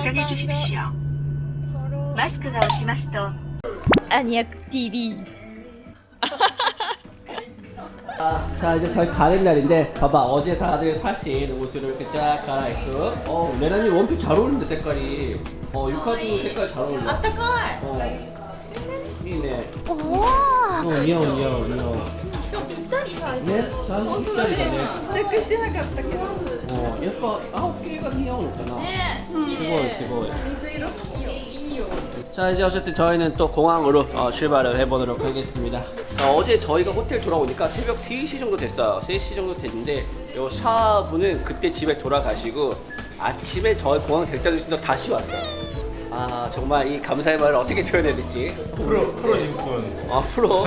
보장해 주십시오. 마스크가落ちますと 아니야 TV 자 이제 저희 가는 날인데 봐봐 어제 다들 사신 옷을 이렇게 쫙 갈아입고 어 레나님 원피 잘 어울린다 색깔이 어 유카도 색깔 잘 어울려 あったかい 어 이네 おお 어 니아오 니아오 니아오 しかもぴったりサイズ 네 사이즈 핏다리다네 試着してなかったけど 어 예뻐 아홉 개가 니아오니까나 ね 스고이 스고이 水色好きよいいよ 자 이제 어쨌든 저희는 또 공항으로 어, 출발을 해보도록 하겠습니다 자, 어제 저희가 호텔 돌아오니까 새벽 3시 정도 됐어요 3시 정도 됐는데 요 샤브는 그때 집에 돌아가시고 아침에 저희 공항 될 때도 진짜 다시 왔어요 아 정말 이 감사의 말을 어떻게 표현해야 될지 프로 프로 인권 아 프로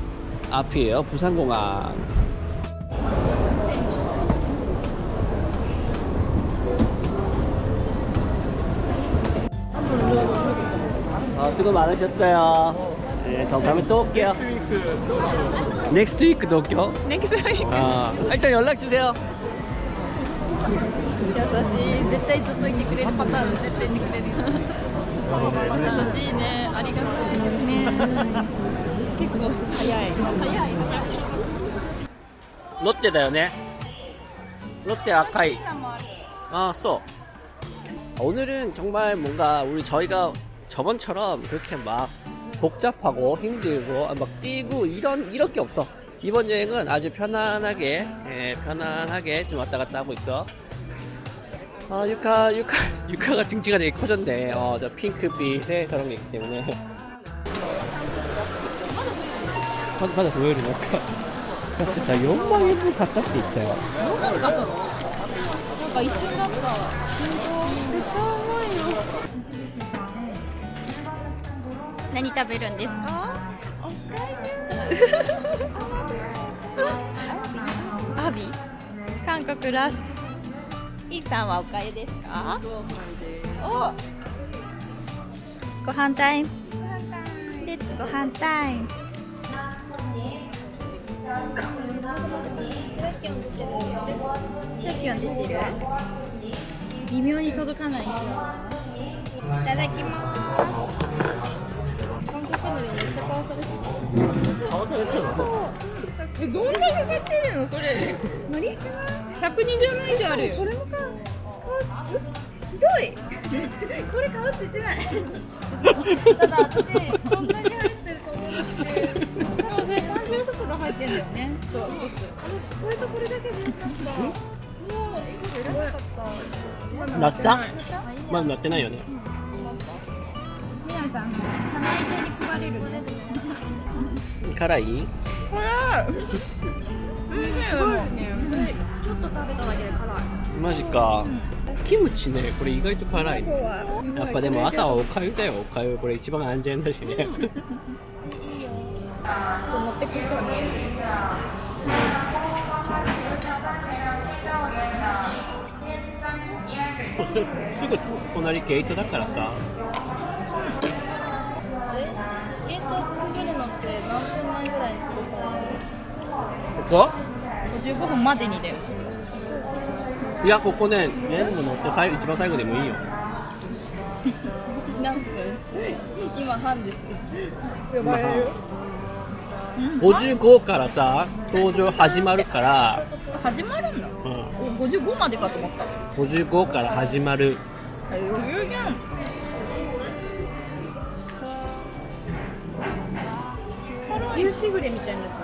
앞이에요 부산공항 어, 수고 많으셨어요 네, 저 다음에 또 올게요 넥스트 위크도 올게요 넥스트 위크 아, 일단 연락 주세요. 優しい絶対ずっといてくれるパターン絶対いてくれる優しいねありがとうね 結構早い早い 롯데다요네. 롯데 아카이. 아, 써. 오늘은 정말 뭔가 우리 저희가 저번처럼 그렇게 막 복잡하고 힘들고 아, 막 뛰고 이런 이런 게 없어. 이번 여행은 아주 편안하게 예, 편안하게 좀 왔다 갔다 하고 있어. 아 유카 유카 유카가 등치가 되게 커졌네. 어저 핑크빛의 저런 게 있기 때문에. ままだ増えるのか。だってさ4万円分買ったって言ったよ。4万買ったの？なんか一瞬だった。めっちゃうまいよ何食べるんですか？アビ韓国ラスト。イーさんはおかゆですか？おご飯タイム。レッツご飯タイム。微妙に届かないいただきます韓国のりめっちゃ買わされ。て買わされ。てるのえどんだけ買ってるのそれ。のり120万以上あるよこれ。も買うひどいこれ。買うって言ってないただ私こんなに入よね。そう一つこれとこれだけでよかったもう一個い。らなかったなったまだなってない。よねみなさん花井中に配れるね辛い。辛い。美味しい。よねちょっと食べただけで辛い。マジか、キムチねこれ意外と辛い。やっぱでも朝はおかゆだよおかゆこれ一番安全だしね持ってくるかねすすぐ隣ゲートだからさ。ゲートをくぐるのって何分前ぐらいここ？55分までにだよ。いやここね全部乗って一番最後でもいいよ。何分？今半です。呼ばれる55からさ登場始まるから。始まるんだ、うん、55までかと思った。55から始まる。余裕じゃん。夕しぐれみたいになって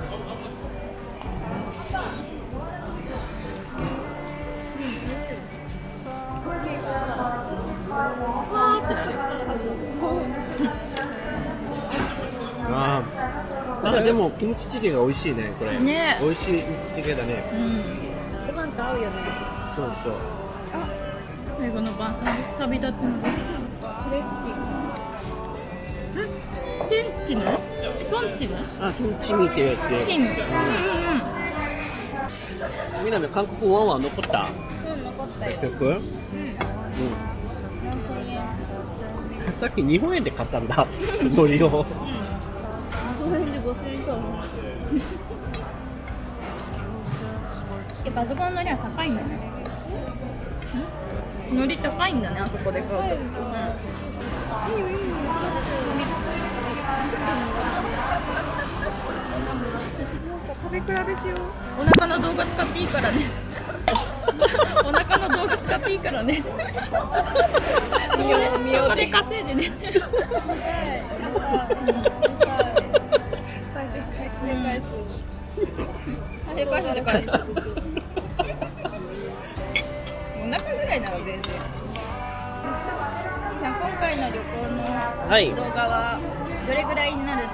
あでもキムチチゲが美味しいねこれ。ね。美味しいチゲだね。うん。ご飯と合うよね。そうそう。最後の晩餐旅立つの。これ好きテンチムトンチムあトンチミっていうやつ。チムうんうんみなみ韓国ワンワン残った？うん残ったよ。結局？うん。さっき日本円で買ったんだ。海苔をやっぱあそこの海苔は高いんだね。ん？海苔高いんだねあそこで買うと、うん。食べ比べしよう。お腹の動画使っていいからね。お腹の動画使っていいからね。そこで稼いでね。再生回数で返す。お腹回の旅行のはい動画はどれぐらいになるんです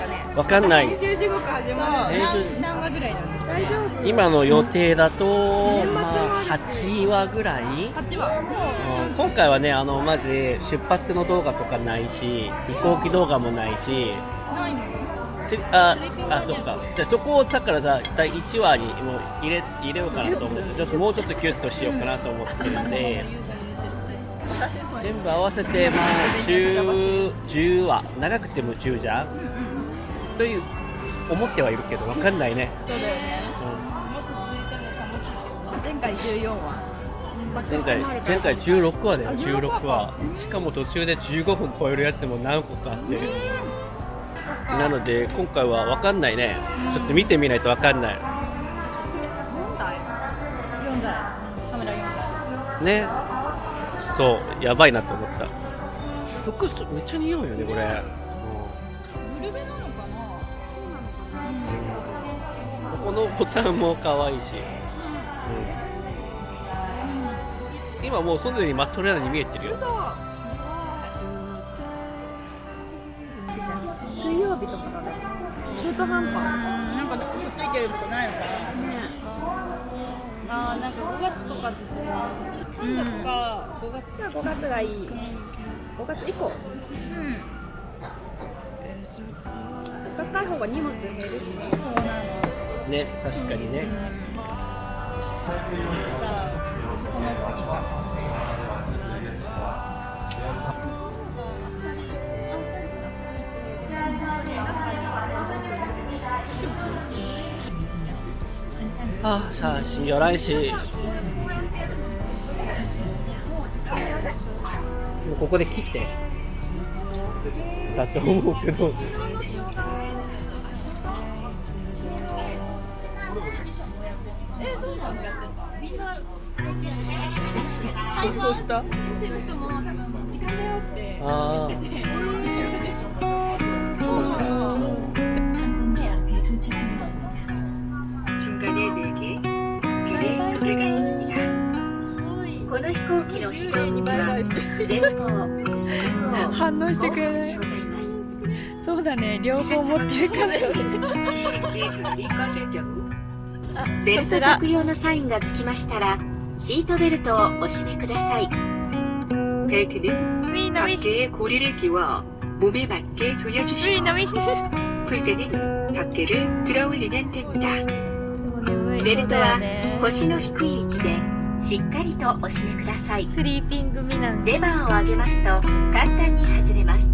かね？わかんない編集時刻始まる。編集何何話ぐらいなんですか？大丈夫。今の予定だと、まあ、ある8話ぐらい？八話。うん今回はねあのまず出発の動画とかないし飛行機動画もないしないの？しああそっかじゃあそこをだからさ第1話にもう入れ入れようかなと思ってちょっともうちょっとキュッとしようかなと思ってるんで全部合わせてまあ 10, 10話長くても10じゃんという思ってはいるけどわかんないね、そうだよね。前回十四話。前回前回16話だよ16話しかも途中で15分超えるやつも何個かあってなので今回は分かんないねちょっと見てみないと分かんない四台。四台。カメラ四台。ねそうやばいなと思った服すめっちゃ似合うよねこれ、ブルベなのかな。うんここのボタンも可愛いし、うん今もうそのようにマットレーナーに見えてるよ水曜日とかだね。中途半端。なんかどこくっついてるとこないのかな。ああ、なんか5月とかですね。3月か5月。じゃあ5月がいい。5月以降。うん。高い方が荷物減るしね。そうなの。ね確かにねじゃあ、その次か。あ写真よらんし。もうここで切って。だと思うけど。え、そうなんだ。みんな、そうそうした？先生の人も多分時間だよって。ああ뒤에 2개가 있습니다. この飛行機の非常口は前方、中央、反応してくれない後方にございます。そうだね、両方持ってるから。 비행기에 조립이 꺼질 경우ベルト着用のサインがつきましたらシートベルトをお締めくださいベルト는 みんなみん 덮개에 고리를 끼워 몸에 맞게 조여주시고 なみんな。 풀 때는 덮개를 들어 올리면 됩니다 ベルトは腰の低い位置でしっかりとお締めくださいスリーピングみなみ。レバーを上げますと簡単に外れます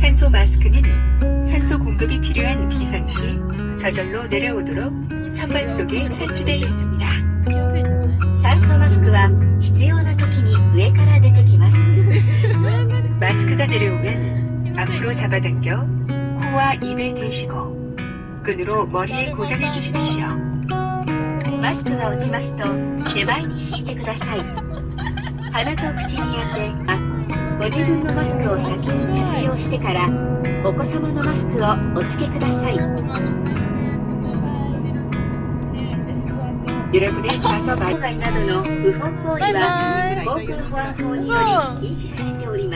산소 마스크는 산소 공급이 필요한 비상 시 저절로 내려오도록 선반 속에 설치되어 있습니다 気のせいじゃない酸素マスクは必要な時に上から出てきますマスクが내려오면 앞으로 잡아당겨 코와 입에 대시고 끈으로 머리에 고정해 주십시오マスクが落ちますと手前に引いてください鼻と口に当てあ ご自分のマスクを先に着用してからお子様のマスクをお付けください 여러분의 좌석 안가이 などの不法行為は航空保安法により禁止されております